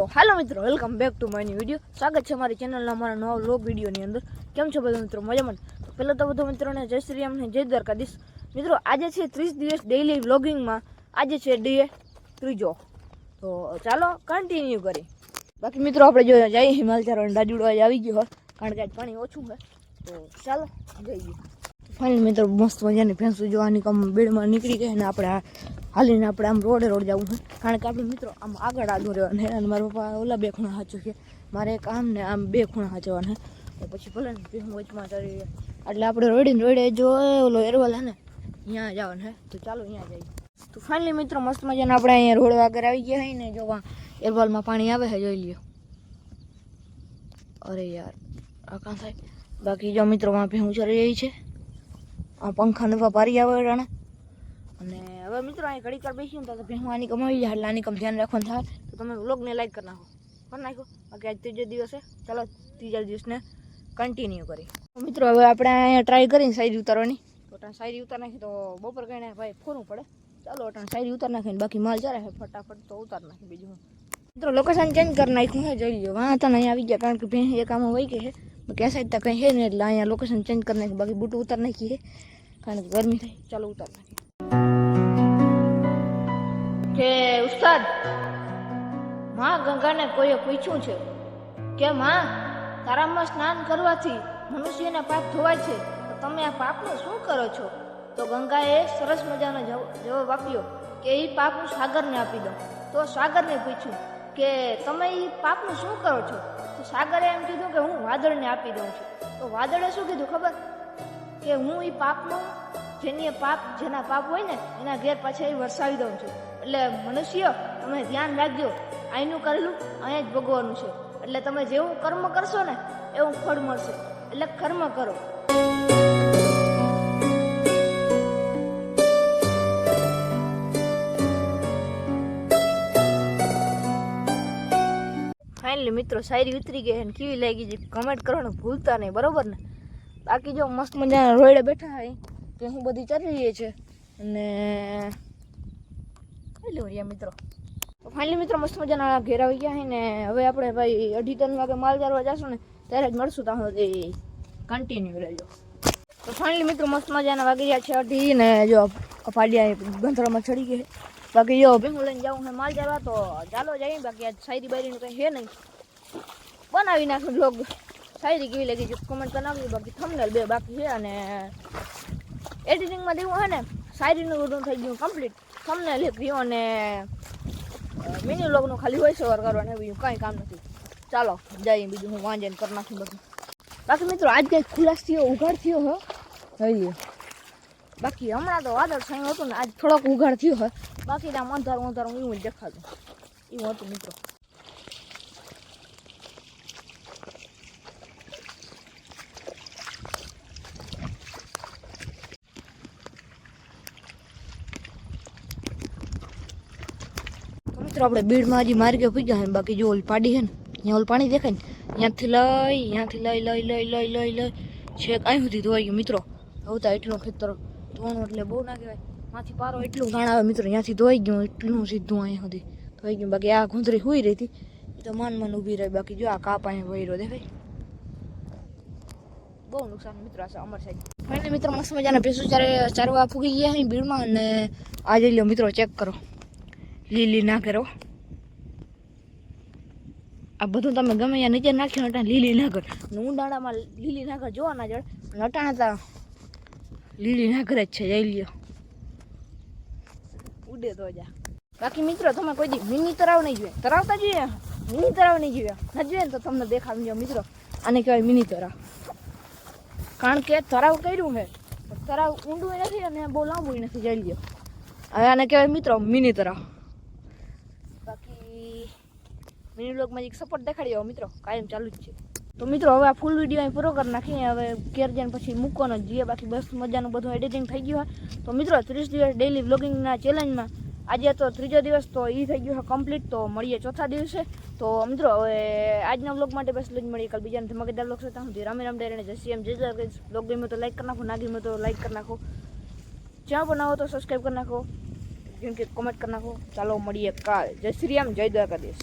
તો હાલો મિત્રો welcome back to my video સ્વાગત છે મારી ચેનલના અમારા નવા લોગ વિડીયોની અંદર. કેમ છો બધા મિત્રો? મજામાં પહેલાં તો બધા મિત્રોને જય શ્રી રામ ને જય દ્વારકાધીશ. મિત્રો, આજે છે ત્રીસ દિવસ ડેઈલી વ્લોગિંગમાં આજે છે ડે ત્રીજો. તો ચાલો કન્ટિન્યુ કરી બાકી મિત્રો, આપણે જો જઈએ હિમાલચારો ડાજુડો આજે આવી ગયો હોય, કારણ કે આજ પાણી ઓછું હોય તો ચાલો જઈએ. ફાઇનલ મિત્રો, મસ્ત મજાની ભેંસું જોવાની કમ બેડમાં નીકળી ગઈ અને આપણે આ હાલીને આપણે આમ રોડે રોડ જવું છે. કારણ કે આપણે મિત્રો આમ આગળ આગળ રહેવાનું અને મારા પપ્પા ઓલા બે ખૂણા સાચું છે. મારે એક આમ ને આમ બે ખૂણા સાચવાના તો પછી ભલે ને હું વચમાં ચડી એટલે આપણે રોડીને રોડે જો ઓલો એરવલ હે ને, ત્યાં જવાનું છે. તો ચાલો અહીંયા જઈએ. તો ફાઇનલી મિત્રો મસ્ત મજાને આપણે અહીંયા રોડ આગળ આવી ગયા હોય ને, જો આ એરવલમાં પાણી આવે છે, જોઈ લ્યો. અરે યાર, આ કાં થાય? બાકી જો મિત્રો માં ભેહું ચડી રહી છે. આ પંખા નવા પારી આવે રાણે હવે મિત્રો, અહીં ઘડી કર બેસીએ ને તો ભેહું આની કમાવી જાય એટલે આની કમ ધ્યાન રાખવાનું થાય તો તમે વ્લોગને લાઈક કરી નાખો. કરી નાખો બાકી આજ ત્રીજો દિવસ છે. ચાલો, ત્રીજા દિવસને કન્ટિન્યુ કરી તો મિત્રો, હવે આપણે અહીંયા ટ્રાય કરીને શાયરી ઉતારવાની. તો અટાણ શાયરી ઉતાર નાખી, તો બપોર કહીને ભાઈ ફોરવું પડે ચાલો અટાણ શાયરી ઉતાર નાખીને બાકી માલ ચાલે છે, ફટાફટ તો ઉતાર નાખી બીજું. હું મિત્રો લોકેશન ચેન્જ કરી નાખ્યું છે, જોઈ લો વાં હતા અહીંયા આવી ગયા, કારણ કે ભેં એક આમાં વહી ગઈ છે. બાકી આ સાઈડ તો કંઈ છે ને એટલે અહીંયા લોકેશન ચેન્જ કરી નાખ્યું. બાકી બૂટ ઉતાર નાખી છે, કારણ કે ગરમી થાય ચાલો, ઉતાર નાખી કે ઉસ્તાદ, માં ગંગાને કોઈએ પૂછ્યું છે કે માં, તારામાં સ્નાન કરવાથી મનુષ્યના પાપ ધોવાય છે, તો તમે આ પાપનું શું કરો છો? તો ગંગાએ સરસ મજાનો જવાબ આપ્યો કે એ પાપનું સાગરને આપી દઉં. તો સાગરને પૂછ્યું કે તમે એ પાપનું શું કરો છો? તો સાગરે એમ કીધું કે હું વાદળને આપી દઉં છું. તો વાદળે શું કીધું ખબર? કે હું એ પાપનું જેની પાપ, જેના પાપ હોય ને, એના ઘેર પાછા એ વરસાવી દઉં છું. એટલે મનુષ્ય, તમે ધ્યાન રાખજો. અહીંનું કરેલું, અહીંયા જ ભોગવવાનું છે. એટલે તમે જેવું કર્મ કરશો ને, એવું ફળ મળશે. એટલે કર્મ કરો. ફાઇનલી મિત્રો, શાયરી ઉતરી ગઈ અને કેવી લાગી છે? કમેન્ટ કરવાનું ભૂલતા નહીં, બરોબર ને? બાકી જો મસ્ત મજાના રોયડે બેઠા હોય તે હું બધી ચરી રહી છે. અને હેલો મિત્રો. તો ફાઇનલી મિત્રો મસ્ત મજાના ઘેર આવી ગયા છે ને હવે આપણે ભાઈ અઢી ત્રણ વાગે માલ ચારવા જશું ને ત્યારે જ મળશું ત્યાં સુધી કન્ટિન્યુ રહેજો. તો ફાઇનલી મિત્રો મસ્ત મજાના વાગી ગયા છે અઢી ને જો ફાડિયા ગંધરામાં ચડી છે. બાકી જો ભેગું લઈને જાઉં છે માલ ચારવા તો ચાલો જઈએ બાકી આજ શાયરી બાયરીનું કંઈ છે નહીં. બનાવી નાખ્યું બ્લોગ શાયરી કેવી લાગી છે કોમેન્ટ કરી નાખજો બાકી થંબનેલ બે બાકી છે અને એડિટિંગમાં દેવું હોય ને, શાયરીનું બધું થઈ ગયું કમ્પ્લીટ તમને રહ્યો અને મિની લોગનું ખાલી હોય સવાર કરવાનું બીજું કાંઈ કામ નથી. ચાલો, જઈએ બીજું, હું વાંચીને કરી નાખું બધું. બાકી મિત્રો, આજ કંઈક ખુલાસ થયો, ઉઘાડ થયો હો. જોઈએ બાકી હમણાં તો વાદળ છાયું હતું ને, આજ થોડોક ઉઘાડ થયો હોય બાકી આમ અંધારું અંધારું એવું જ દેખાતું. એવું હતું મિત્રો. મિત્રો, આપણે બીડમાં હજી માર્ગે પૂગ્યા છે બાકી જો ઓલ પાડી છે ને ત્યાં ઓલ પાણી દેખાય ને, ત્યાંથી લઈ ત્યાંથી લઈ લઈ લઈ લઈ લઈ લઈ, છેક અહીં સુધી ધોવાઈ ગયું, મિત્રો. આવતા એટલું ખેતર ધોવાનું એટલે બહુ ના કહેવાય. માંથી પારો એટલું ઘાણ આવે, મિત્રો, ત્યાંથી ધોઈ ગયું, એટલું સીધું અહીંયા સુધી ધોઈ ગયું. બાકી આ ગુંદરી હોઈ રહી હતી, એ તો માન મન ઊભી રહી. બાકી જો આ કાપ અહીંયા વહીરો દેખાય. બહુ નુકસાન મિત્રો, આ અમર સાહેબ ફાઇનલી મિત્રો, મસ્ત મજાના ભેંસો ચારે ચારવા ફૂગી ગયા અહીં ભીડમાં અને આજે લ્યો મિત્રો ચેક કરો. લીલી ના કરો. આ બધું તમે ગમે ત્યાં નીચે નાખ્યું અટાણ લીલી નાગર અને ઊંડાણામાં લીલી નાગર કર, જોવાના અને અટાણે તો લીલી કરે જ છે જઈ લ્યો. ઉડે તો જા. બાકી મિત્રો, તમે કોઈ દી મિની તરાવ નહીં જોઈએ તરાવતા જોઈએ મિની તરાવ નહીં જોઈએ ના જોઈએ ને તો તમને દેખાડજો મિત્રો. આને કહેવાય મિની તરાવ. કારણ કે તરાવ કર્યું છે. તરાવ ઊંડું નથી અને બહુ લાંબુ નથી જઈ લ્યો. હવે આને કહેવાય મિત્રો મિની તરાવ બાકી મિની બ્લોગમાં એક સપોર્ટ દેખાડી દો મિત્રો. કાયમ ચાલુ જ છે. તો મિત્રો, હવે આ ફૂલ વીડિયો અહીં પૂરો કરી નાખીએ. હવે ઘેર જઈને પછી મૂકવાનો જઈએ. બાકી બસ મજાનું બધું એડિટિંગ થઈ ગયું હોય. તો મિત્રો, ત્રીસ દિવસ ડેલી બ્લોગિંગના ચેલેન્જમાં આજે તો ત્રીજો દિવસ તો એ થઈ ગયું છે કમ્પ્લીટ તો મળીએ ચોથા દિવસે. તો મિત્રો, હવે આજના બ્લોગ માટે બસ જ મળીએ. કાલ બીજાને ધમાકેદાર બ્લોગ ત્યાં સુધી રામે રામ ડેરીને જશે એમ જય બ્લોગ ગમ્યો તો લાઈક કરી નાખો, ના ગમ્યો તો લાઈક કરી નાખો. જ્યાં હો તો સબસ્ક્રાઈબ કરી નાખો. જેમ કે કોમેન્ટ કરી નાખો. ચાલો મળીએ કાલ. જય શ્રી રામ, જય દ્વારકાધીશ.